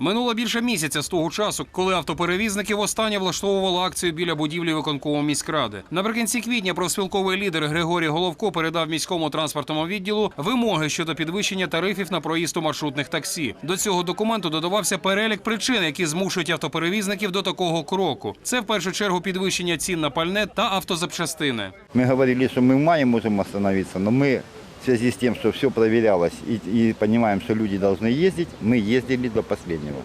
Минуло більше місяця з того часу, коли автоперевізники востаннє влаштовували акцію біля будівлі виконкому міськради. Наприкінці квітня профспілковий лідер Григорій Головко передав міському транспортному відділу вимоги щодо підвищення тарифів на проїзд у маршрутних таксі. До цього документу додавався перелік причин, які змушують автоперевізників до такого кроку. Це в першу чергу підвищення цін на пальне та автозапчастини. Мы говорили, что мы в мае можем остановиться, но мы в связи с тем, что все проверялось и, и понимаем, что люди должны ездить, мы ездили до последнего.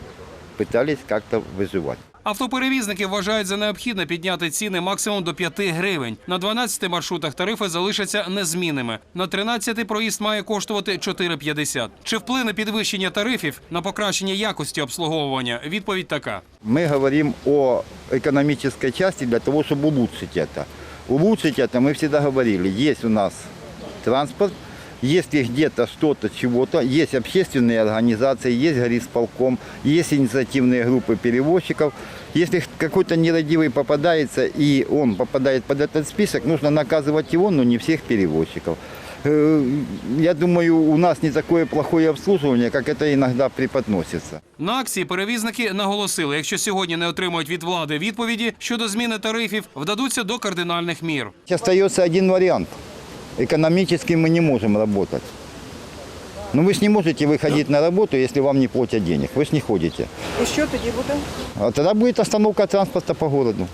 Пытались как-то выживать. Автоперевізники вважають за необхідне підняти ціни максимум до 5 гривень. На 12 маршрутах тарифи залишаться незмінними. На 13 проїзд має коштувати 4,50. Чи вплине підвищення тарифів на покращення якості обслуговування? Відповідь така. Мы говорим о экономической части для того, чтобы улучшить это. Улучшить это мы всегда говорили. Есть у нас транспорт, если где-то что-то, чего-то, есть общественные организации, есть горисполком, есть инициативные группы перевозчиков. Если какой-то нерадивый попадается и он попадает под этот список, нужно наказывать его, но не всех перевозчиков. Э, Я думаю, у нас не такое плохое обслуживание, как это иногда преподносится. На акції перевізники наголосили, якщо сьогодні не отримають від влади відповіді щодо зміни тарифів, вдадуться до кардинальних мір. Остается один вариант. Экономически мы не можем работать. Но вы же не можете выходить на работу, если вам не платят денег. Вы же не ходите. І що тоді буде? А тогда будет остановка транспорта по городу.